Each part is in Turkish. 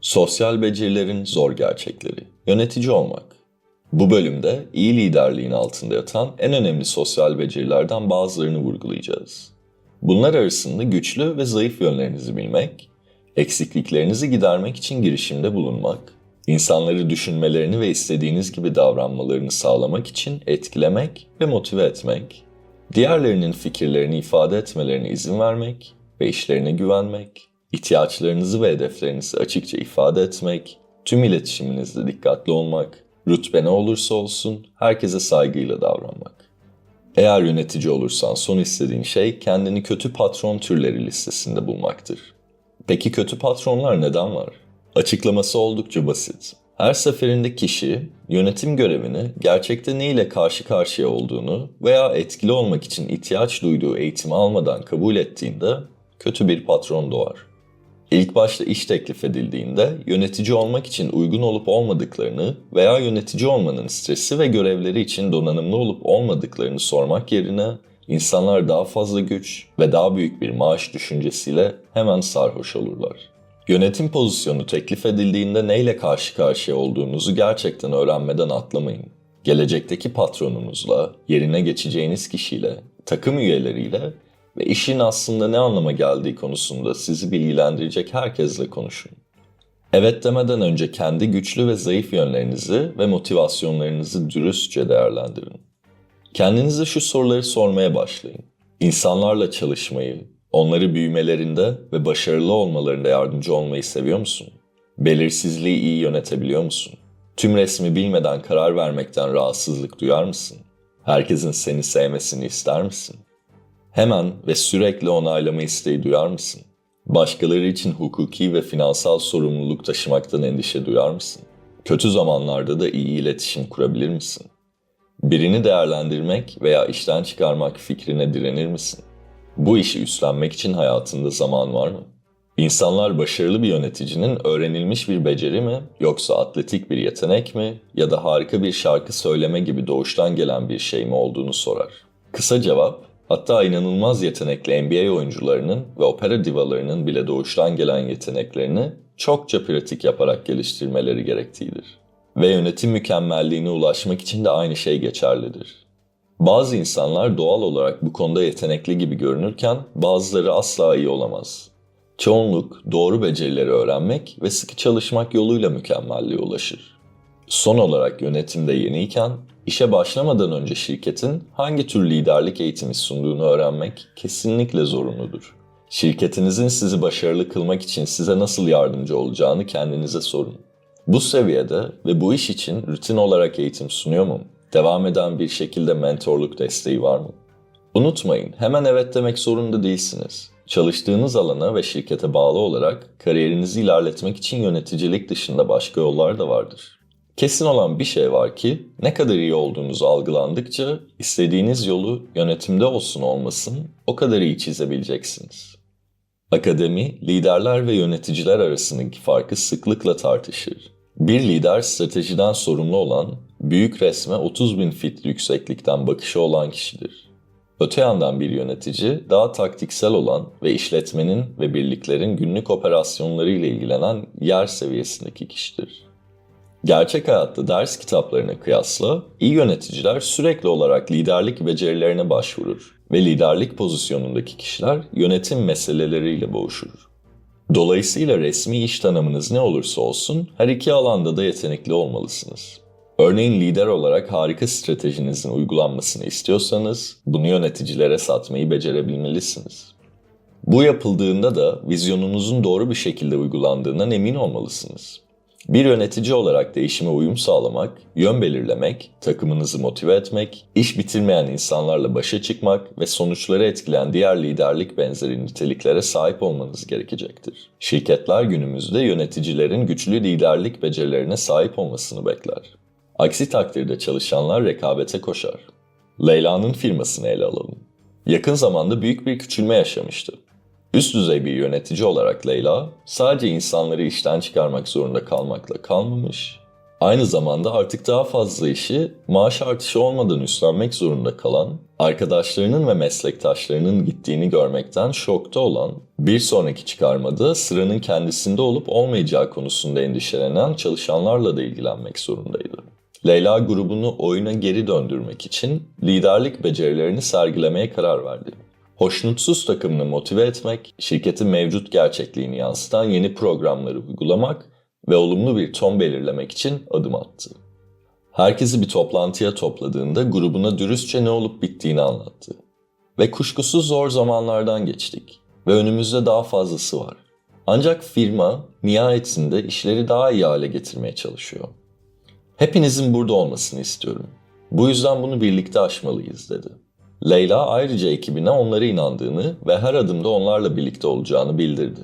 Sosyal becerilerin zor gerçekleri. Yönetici olmak. Bu bölümde iyi liderliğin altında yatan en önemli sosyal becerilerden bazılarını vurgulayacağız. Bunlar arasında güçlü ve zayıf yönlerinizi bilmek, eksikliklerinizi gidermek için girişimde bulunmak, insanları düşünmelerini ve istediğiniz gibi davranmalarını sağlamak için etkilemek ve motive etmek, diğerlerinin fikirlerini ifade etmelerine izin vermek ve işlerine güvenmek, ihtiyaçlarınızı ve hedeflerinizi açıkça ifade etmek, tüm iletişiminizde dikkatli olmak, rütbe ne olursa olsun herkese saygıyla davranmak. Eğer yönetici olursan son istediğin şey kendini kötü patron türleri listesinde bulmaktır. Peki kötü patronlar neden var? Açıklaması oldukça basit. Her seferinde kişi yönetim görevini gerçekte ne ile karşı karşıya olduğunu veya etkili olmak için ihtiyaç duyduğu eğitimi almadan kabul ettiğinde kötü bir patron doğar. İlk başta iş teklif edildiğinde yönetici olmak için uygun olup olmadıklarını veya yönetici olmanın stresi ve görevleri için donanımlı olup olmadıklarını sormak yerine insanlar daha fazla güç ve daha büyük bir maaş düşüncesiyle hemen sarhoş olurlar. Yönetim pozisyonu teklif edildiğinde neyle karşı karşıya olduğunuzu gerçekten öğrenmeden atlamayın. Gelecekteki patronunuzla, yerine geçeceğiniz kişiyle, takım üyeleriyle ve işin aslında ne anlama geldiği konusunda sizi bilgilendirecek herkesle konuşun. Evet demeden önce kendi güçlü ve zayıf yönlerinizi ve motivasyonlarınızı dürüstçe değerlendirin. Kendinize şu soruları sormaya başlayın. İnsanlarla çalışmayı, onları büyümelerinde ve başarılı olmalarında yardımcı olmayı seviyor musun? Belirsizliği iyi yönetebiliyor musun? Tüm resmi bilmeden karar vermekten rahatsızlık duyar mısın? Herkesin seni sevmesini ister misin? Hemen ve sürekli onaylama isteği duyar mısın? Başkaları için hukuki ve finansal sorumluluk taşımaktan endişe duyar mısın? Kötü zamanlarda da iyi iletişim kurabilir misin? Birini değerlendirmek veya işten çıkarmak fikrine direnir misin? Bu işi üstlenmek için hayatında zaman var mı? İnsanlar başarılı bir yöneticinin öğrenilmiş bir beceri mi, yoksa atletik bir yetenek mi ya da harika bir şarkı söyleme gibi doğuştan gelen bir şey mi olduğunu sorar. Kısa cevap, hatta inanılmaz yetenekli NBA oyuncularının ve opera divalarının bile doğuştan gelen yeteneklerini çokça pratik yaparak geliştirmeleri gerektiğidir. Ve yönetim mükemmelliğine ulaşmak için de aynı şey geçerlidir. Bazı insanlar doğal olarak bu konuda yetenekli gibi görünürken bazıları asla iyi olamaz. Çoğunluk doğru becerileri öğrenmek ve sıkı çalışmak yoluyla mükemmelliğe ulaşır. Son olarak yönetimde yeniyken işe başlamadan önce şirketin hangi tür liderlik eğitimi sunduğunu öğrenmek kesinlikle zorunludur. Şirketinizin sizi başarılı kılmak için size nasıl yardımcı olacağını kendinize sorun. Bu seviyede ve bu iş için rutin olarak eğitim sunuyor mu? Devam eden bir şekilde mentorluk desteği var mı? Unutmayın, hemen evet demek zorunda değilsiniz. Çalıştığınız alana ve şirkete bağlı olarak kariyerinizi ilerletmek için yöneticilik dışında başka yollar da vardır. Kesin olan bir şey var ki ne kadar iyi olduğunuzu algılandıkça istediğiniz yolu yönetimde olsun olmasın o kadar iyi çizebileceksiniz. Akademi, liderler ve yöneticiler arasındaki farkı sıklıkla tartışır. Bir lider stratejiden sorumlu olan, büyük resme 30 bin fit yükseklikten bakışı olan kişidir. Öte yandan bir yönetici daha taktiksel olan ve işletmenin ve birliklerin günlük operasyonları ile ilgilenen yer seviyesindeki kişidir. Gerçek hayatta ders kitaplarına kıyasla iyi yöneticiler sürekli olarak liderlik becerilerine başvurur ve liderlik pozisyonundaki kişiler yönetim meseleleriyle boğuşur. Dolayısıyla resmi iş tanımınız ne olursa olsun her iki alanda da yetenekli olmalısınız. Örneğin lider olarak harika stratejinizin uygulanmasını istiyorsanız bunu yöneticilere satmayı becerebilmelisiniz. Bu yapıldığında da vizyonunuzun doğru bir şekilde uygulandığından emin olmalısınız. Bir yönetici olarak değişime uyum sağlamak, yön belirlemek, takımınızı motive etmek, iş bitirmeyen insanlarla başa çıkmak ve sonuçları etkileyen diğer liderlik benzeri niteliklere sahip olmanız gerekecektir. Şirketler günümüzde yöneticilerin güçlü liderlik becerilerine sahip olmasını bekler. Aksi takdirde çalışanlar rekabete koşar. Leyla'nın firmasını ele alalım. Yakın zamanda büyük bir küçülme yaşamıştı. Üst düzey bir yönetici olarak Leyla sadece insanları işten çıkarmak zorunda kalmakla kalmamış, Aynı zamanda artık daha fazla işi maaş artışı olmadan üstlenmek zorunda kalan, arkadaşlarının ve meslektaşlarının gittiğini görmekten şokta olan, bir sonraki çıkarmada sıranın kendisinde olup olmayacağı konusunda endişelenen çalışanlarla da ilgilenmek zorundaydı. Leyla grubunu oyuna geri döndürmek için liderlik becerilerini sergilemeye karar verdi. Hoşnutsuz takımını motive etmek, şirketin mevcut gerçekliğini yansıtan yeni programları uygulamak ve olumlu bir ton belirlemek için adım attı. Herkesi bir toplantıya topladığında grubuna dürüstçe ne olup bittiğini anlattı. Ve kuşkusuz zor zamanlardan geçtik ve önümüzde daha fazlası var. Ancak firma nihayetinde işleri daha iyi hale getirmeye çalışıyor. Hepinizin burada olmasını istiyorum. Bu yüzden bunu birlikte aşmalıyız dedi. Leyla ayrıca ekibine onlara inandığını ve her adımda onlarla birlikte olacağını bildirdi.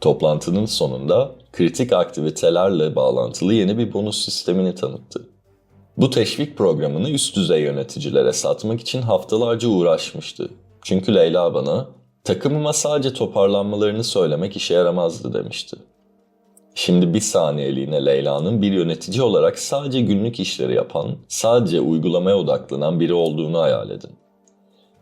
Toplantının sonunda kritik aktivitelerle bağlantılı yeni bir bonus sistemini tanıttı. Bu teşvik programını üst düzey yöneticilere satmak için haftalarca uğraşmıştı. Çünkü Leyla bana takımıma sadece toparlanmalarını söylemek işe yaramazdı demişti. Şimdi bir saniyeliğine Leyla'nın bir yönetici olarak sadece günlük işleri yapan, sadece uygulamaya odaklanan biri olduğunu hayal edin.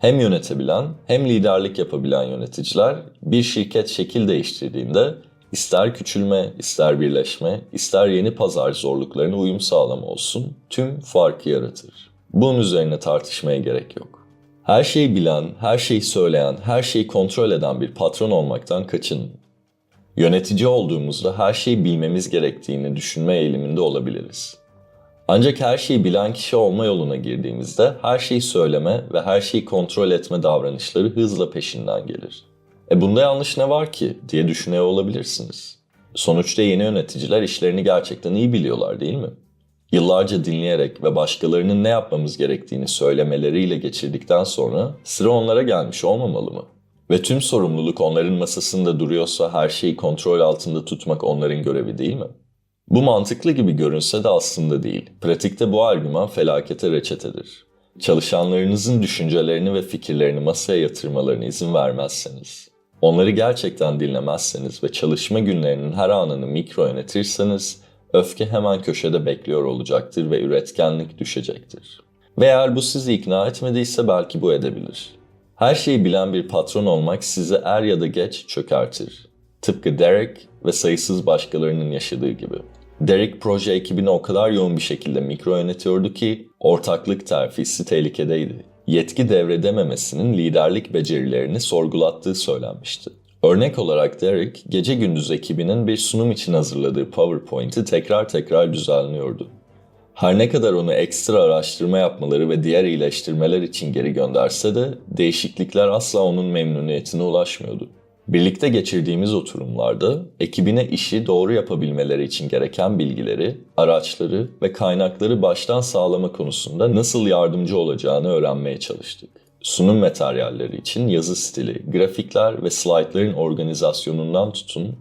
Hem yönetebilen hem liderlik yapabilen yöneticiler bir şirket şekil değiştirdiğinde ister küçülme, ister birleşme, ister yeni pazar zorluklarına uyum sağlama olsun tüm farkı yaratır. Bunun üzerine tartışmaya gerek yok. Her şeyi bilen, her şeyi söyleyen, her şeyi kontrol eden bir patron olmaktan kaçının. Yönetici olduğumuzda her şeyi bilmemiz gerektiğini düşünme eğiliminde olabiliriz. Ancak her şeyi bilen kişi olma yoluna girdiğimizde her şeyi söyleme ve her şeyi kontrol etme davranışları hızla peşinden gelir. E bunda yanlış ne var ki diye düşünüyor olabilirsiniz. Sonuçta yeni yöneticiler işlerini gerçekten iyi biliyorlar değil mi? Yıllarca dinleyerek ve başkalarının ne yapmamız gerektiğini söylemeleriyle geçirdikten sonra sıra onlara gelmiş olmamalı mı? Ve tüm sorumluluk onların masasında duruyorsa her şeyi kontrol altında tutmak onların görevi değil mi? Bu mantıklı gibi görünse de aslında değil. Pratikte bu argüman felakete reçetedir. Çalışanlarınızın düşüncelerini ve fikirlerini masaya yatırmalarına izin vermezseniz, onları gerçekten dinlemezseniz ve çalışma günlerinin her anını mikro yönetirseniz, öfke hemen köşede bekliyor olacaktır ve üretkenlik düşecektir. Ve eğer bu sizi ikna etmediyse belki bu edebilir. Her şeyi bilen bir patron olmak sizi er ya da geç çökertir. Tıpkı Derek ve sayısız başkalarının yaşadığı gibi. Derek proje ekibini o kadar yoğun bir şekilde mikro yönetiyordu ki ortaklık terfisi tehlikedeydi. Yetki devredememesinin liderlik becerilerini sorgulattığı söylenmişti. Örnek olarak Derek, gece gündüz ekibinin bir sunum için hazırladığı PowerPoint'i tekrar tekrar düzenliyordu. Her ne kadar onu ekstra araştırma yapmaları ve diğer iyileştirmeler için geri gönderse de değişiklikler asla onun memnuniyetine ulaşmıyordu. Birlikte geçirdiğimiz oturumlarda ekibine işi doğru yapabilmeleri için gereken bilgileri, araçları ve kaynakları baştan sağlama konusunda nasıl yardımcı olacağını öğrenmeye çalıştık. Sunum materyalleri için yazı stili, grafikler ve slaytların organizasyonundan tutun,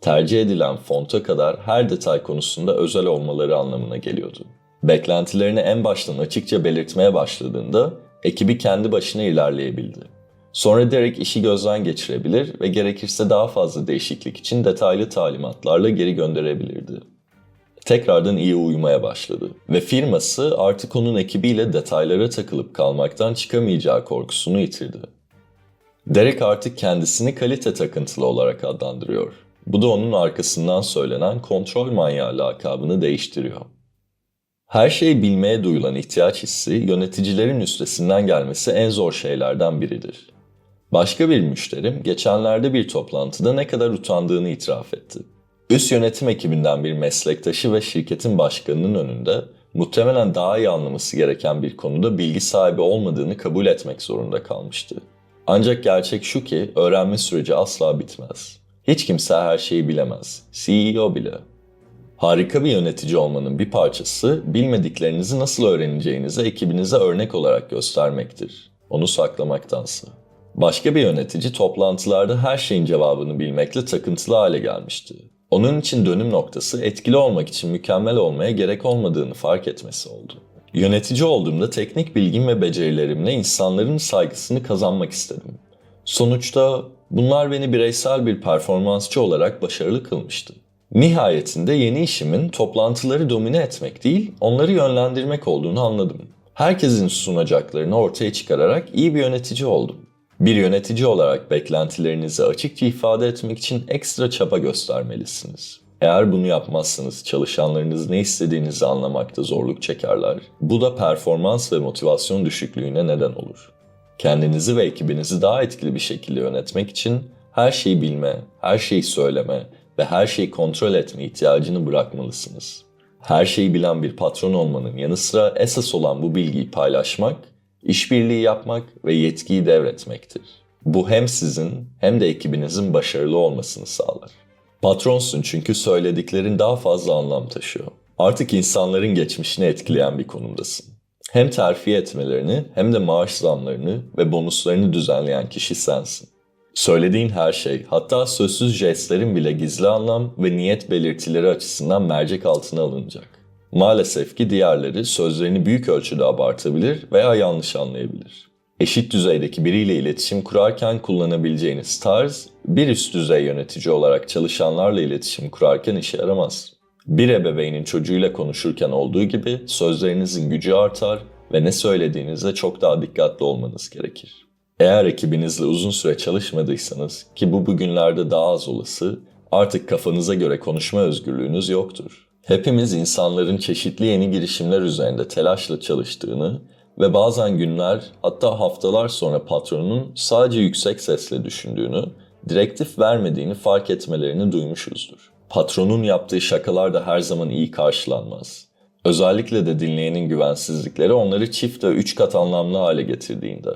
tercih edilen fonta kadar her detay konusunda özel olmaları anlamına geliyordu. Beklentilerini en baştan açıkça belirtmeye başladığında ekibi kendi başına ilerleyebildi. Sonra Derek işi gözden geçirebilir ve gerekirse daha fazla değişiklik için detaylı talimatlarla geri gönderebilirdi. Tekrardan iyi uyumaya başladı ve firması artık onun ekibiyle detaylara takılıp kalmaktan çıkamayacağı korkusunu yitirdi. Derek artık kendisini kalite takıntılı olarak adlandırıyor. Bu da onun arkasından söylenen kontrol manyağı lakabını değiştiriyor. Her şeyi bilmeye duyulan ihtiyaç hissi yöneticilerin üstesinden gelmesi en zor şeylerden biridir. Başka bir müşterim geçenlerde bir toplantıda ne kadar utandığını itiraf etti. Üst yönetim ekibinden bir meslektaşı ve şirketin başkanının önünde muhtemelen daha iyi anlaması gereken bir konuda bilgi sahibi olmadığını kabul etmek zorunda kalmıştı. Ancak gerçek şu ki öğrenme süreci asla bitmez. Hiç kimse her şeyi bilemez. CEO bile. Harika bir yönetici olmanın bir parçası bilmediklerinizi nasıl öğreneceğinizi ekibinize örnek olarak göstermektir. Onu saklamaktansa. Başka bir yönetici toplantılarda her şeyin cevabını bilmekle takıntılı hale gelmişti. Onun için dönüm noktası etkili olmak için mükemmel olmaya gerek olmadığını fark etmesi oldu. Yönetici olduğumda teknik bilgim ve becerilerimle insanların saygısını kazanmak istedim. Sonuçta bunlar beni bireysel bir performansçı olarak başarılı kılmıştı. Nihayetinde yeni işimin toplantıları domine etmek değil, onları yönlendirmek olduğunu anladım. Herkesin sunacaklarını ortaya çıkararak iyi bir yönetici oldum. Bir yönetici olarak beklentilerinizi açıkça ifade etmek için ekstra çaba göstermelisiniz. Eğer bunu yapmazsanız çalışanlarınız ne istediğinizi anlamakta zorluk çekerler. Bu da performans ve motivasyon düşüklüğüne neden olur. Kendinizi ve ekibinizi daha etkili bir şekilde yönetmek için her şeyi bilme, her şeyi söyleme ve her şeyi kontrol etme ihtiyacını bırakmalısınız. Her şeyi bilen bir patron olmanın yanı sıra esas olan bu bilgiyi paylaşmak, işbirliği yapmak ve yetkiyi devretmektir. Bu hem sizin hem de ekibinizin başarılı olmasını sağlar. Patronsun çünkü söylediklerin daha fazla anlam taşıyor. Artık insanların geçmişini etkileyen bir konumdasın. Hem terfi etmelerini hem de maaş zamlarını ve bonuslarını düzenleyen kişi sensin. Söylediğin her şey, hatta sözsüz jestlerin bile gizli anlam ve niyet belirtileri açısından mercek altına alınacak. Maalesef ki diğerleri sözlerini büyük ölçüde abartabilir veya yanlış anlayabilir. Eşit düzeydeki biriyle iletişim kurarken kullanabileceğiniz tarz, bir üst düzey yönetici olarak çalışanlarla iletişim kurarken işe yaramaz. Bir ebeveynin çocuğuyla konuşurken olduğu gibi sözlerinizin gücü artar ve ne söylediğinizde çok daha dikkatli olmanız gerekir. Eğer ekibinizle uzun süre çalışmadıysanız ki bu bugünlerde daha az olası, artık kafanıza göre konuşma özgürlüğünüz yoktur. Hepimiz insanların çeşitli yeni girişimler üzerinde telaşla çalıştığını ve bazen günler hatta haftalar sonra patronun sadece yüksek sesle düşündüğünü, direktif vermediğini fark etmelerini duymuşuzdur. Patronun yaptığı şakalar da her zaman iyi karşılanmaz. Özellikle de dinleyenin güvensizlikleri onları çift ve üç kat anlamlı hale getirdiğinde.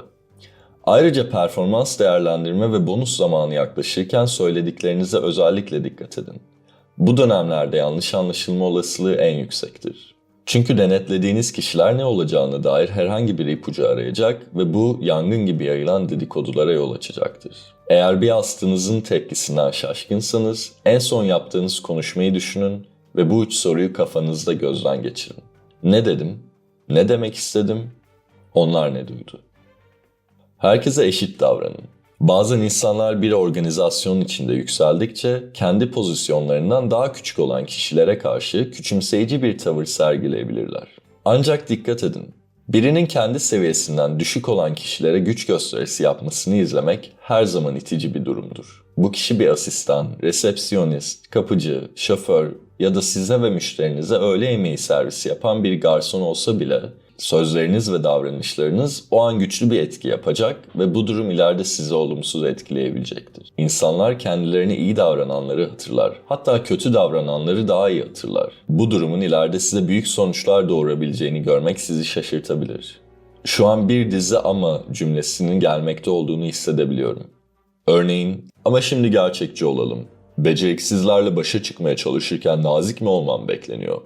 Ayrıca performans değerlendirme ve bonus zamanı yaklaşırken söylediklerinize özellikle dikkat edin. Bu dönemlerde yanlış anlaşılma olasılığı en yüksektir. Çünkü denetlediğiniz kişiler ne olacağına dair herhangi bir ipucu arayacak ve bu yangın gibi yayılan dedikodulara yol açacaktır. Eğer bir hastınızın tepkisinden şaşkınsanız en son yaptığınız konuşmayı düşünün ve bu üç soruyu kafanızda gözden geçirin. Ne dedim? Ne demek istedim? Onlar ne duydu? Herkese eşit davranın. Bazen insanlar bir organizasyonun içinde yükseldikçe kendi pozisyonlarından daha küçük olan kişilere karşı küçümseyici bir tavır sergileyebilirler. Ancak dikkat edin. Birinin kendi seviyesinden düşük olan kişilere güç gösterisi yapmasını izlemek her zaman itici bir durumdur. Bu kişi bir asistan, resepsiyonist, kapıcı, şoför ya da size ve müşterinize öğle yemeği servisi yapan bir garson olsa bile sözleriniz ve davranışlarınız o an güçlü bir etki yapacak ve bu durum ileride sizi olumsuz etkileyebilecektir. İnsanlar kendilerine iyi davrananları hatırlar. Hatta kötü davrananları daha iyi hatırlar. Bu durumun ileride size büyük sonuçlar doğurabileceğini görmek sizi şaşırtabilir. Şu an bir dizi ama cümlesinin gelmekte olduğunu hissedebiliyorum. Örneğin, ama şimdi gerçekçi olalım. Beceriksizlerle başa çıkmaya çalışırken nazik mi olmam bekleniyor?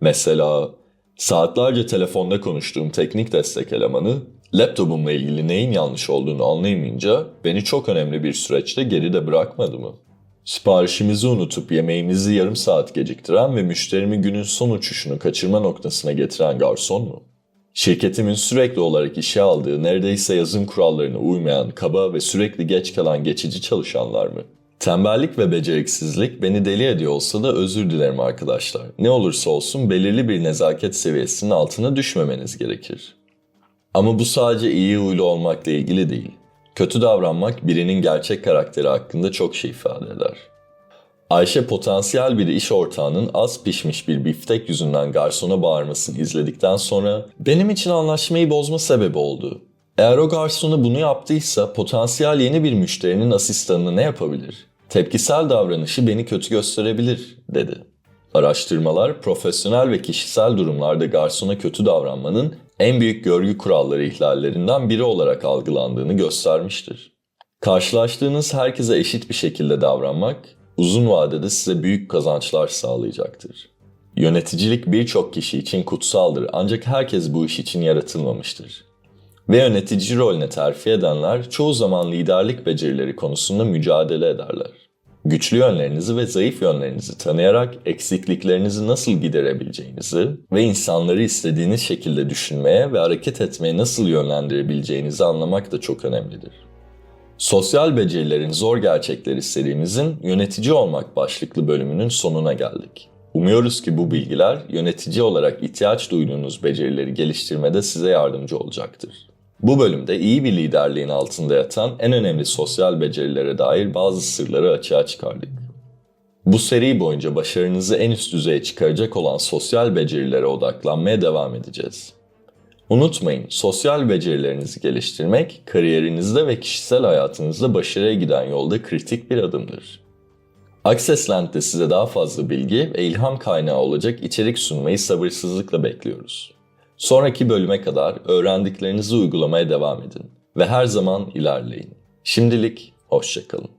Mesela Saatlerce telefonda konuştuğum teknik destek elemanı, laptopumla ilgili neyin yanlış olduğunu anlayamayınca beni çok önemli bir süreçte geride bırakmadı mı? Siparişimizi unutup yemeğimizi yarım saat geciktiren ve müşterimi günün son uçuşunu kaçırma noktasına getiren garson mu? Şirketimin sürekli olarak işe aldığı neredeyse yazım kurallarına uymayan kaba ve sürekli geç kalan geçici çalışanlar mı? Tembellik ve beceriksizlik beni deli ediyor olsa da özür dilerim arkadaşlar. Ne olursa olsun belirli bir nezaket seviyesinin altına düşmemeniz gerekir. Ama bu sadece iyi huylu olmakla ilgili değil. Kötü davranmak birinin gerçek karakteri hakkında çok şey ifade eder. Ayşe potansiyel bir iş ortağının az pişmiş bir biftek yüzünden garsona bağırmasını izledikten sonra benim için anlaşmayı bozma sebebi oldu. Eğer o garsona bunu yaptıysa potansiyel yeni bir müşterinin asistanını ne yapabilir? Tepkisel davranışı beni kötü gösterebilir, dedi. Araştırmalar profesyonel ve kişisel durumlarda garsona kötü davranmanın en büyük görgü kuralları ihlallerinden biri olarak algılandığını göstermiştir. Karşılaştığınız herkese eşit bir şekilde davranmak uzun vadede size büyük kazançlar sağlayacaktır. Yöneticilik birçok kişi için kutsaldır ancak herkes bu iş için yaratılmamıştır ve yönetici rolüne terfi edenler çoğu zaman liderlik becerileri konusunda mücadele ederler. Güçlü yönlerinizi ve zayıf yönlerinizi tanıyarak eksikliklerinizi nasıl giderebileceğinizi ve insanları istediğiniz şekilde düşünmeye ve hareket etmeye nasıl yönlendirebileceğinizi anlamak da çok önemlidir. Sosyal becerilerin zor gerçekleri serimizin yönetici olmak başlıklı bölümünün sonuna geldik. Umuyoruz ki bu bilgiler yönetici olarak ihtiyaç duyduğunuz becerileri geliştirmede size yardımcı olacaktır. Bu bölümde iyi bir liderliğin altında yatan en önemli sosyal becerilere dair bazı sırları açığa çıkardık. Bu seri boyunca başarınızı en üst düzeye çıkaracak olan sosyal becerilere odaklanmaya devam edeceğiz. Unutmayın, sosyal becerilerinizi geliştirmek, kariyerinizde ve kişisel hayatınızda başarıya giden yolda kritik bir adımdır. Accessland'de size daha fazla bilgi ve ilham kaynağı olacak içerik sunmayı sabırsızlıkla bekliyoruz. Sonraki bölüme kadar öğrendiklerinizi uygulamaya devam edin ve her zaman ilerleyin. Şimdilik hoşçakalın.